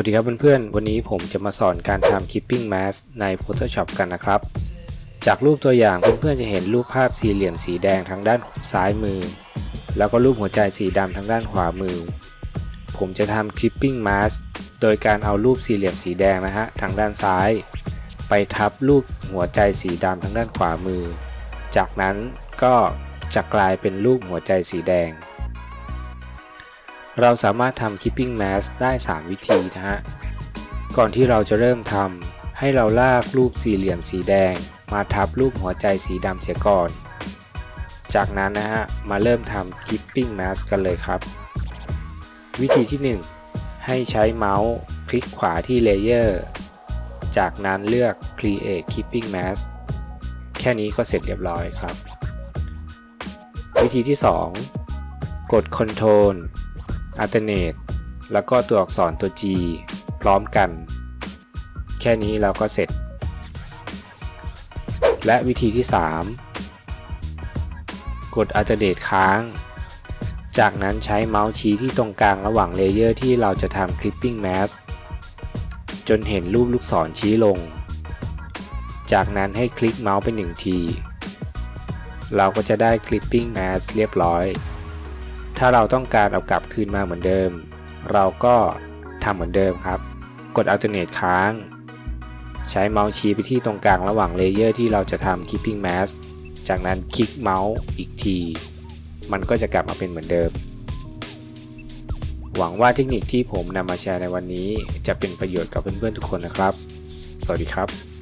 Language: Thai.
วัสดีครับเพื่อนๆ วันนี้ผมจะมาสอนการทำ Keeping Mask ใน Photoshop กันนะครับ จากรูปตัวอย่างเพื่อนๆ จะเห็นรูปภาพสี่เหลี่ยมสีแดงทางด้านซ้ายมือ แล้วก็รูปหัวใจสีดำทางด้านขวามือ ผมจะทำ Keeping Mask โดยการเอารูปสี่เหลี่ยมสีแดงนะฮะทางด้านซ้าย ไปทับรูปหัวใจสีดำทางด้านขวามือ จากนั้นก็จะกลายเป็นรูปหัวใจสีแดง เราสามารถทำ Keeping Mask ได้ 3 วิธีนะฮะ ก่อนที่เราจะเริ่มทำให้เราลากรูปสี่เหลี่ยมสีแดง มาทับรูปหัวใจสีดำเสียก่อน จากนั้นนะฮะ มาเริ่มทำ Keeping Mask กันเลยครับ วิธีที่ 1 ให้ใช้เมาส์คลิกขวาที่ Layer จากนั้นเลือก Create Keeping Mask แค่นี้ก็เสร็จเรียบร้อยครับ วิธีที่ 2 กด Ctrl Alternate แล้วก็ตัวอักษรตัว G พร้อมกัน แค่นี้เราก็เสร็จ และวิธีที่ 3 กด Alternate ค้าง จากนั้นใช้เมาส์ชี้ที่ตรงกลางระหว่างเลเยอร์ที่เราจะทำ Clipping Mask จนเห็นรูปลูกศรชี้ลง จากนั้นให้คลิกเมาส์ไปหนึ่งที เราก็จะได้ Clipping Mask เรียบร้อย ถ้าเราต้องการเอากลับคืนมาเหมือนเดิม เราก็ทำเหมือนเดิมครับ กด Alternate ค้าง ใช้เมาส์ชี้ไปที่ตรงกลางระหว่างเลเยอร์ที่เราจะทำ Keeping Mask จากนั้นคลิกเมาส์อีกที มันก็จะกลับมาเป็นเหมือนเดิม หวังว่าเทคนิคที่ผมนำมาแชร์ในวันนี้ จะเป็นประโยชน์กับเพื่อนๆทุกคนนะครับ สวัสดีครับ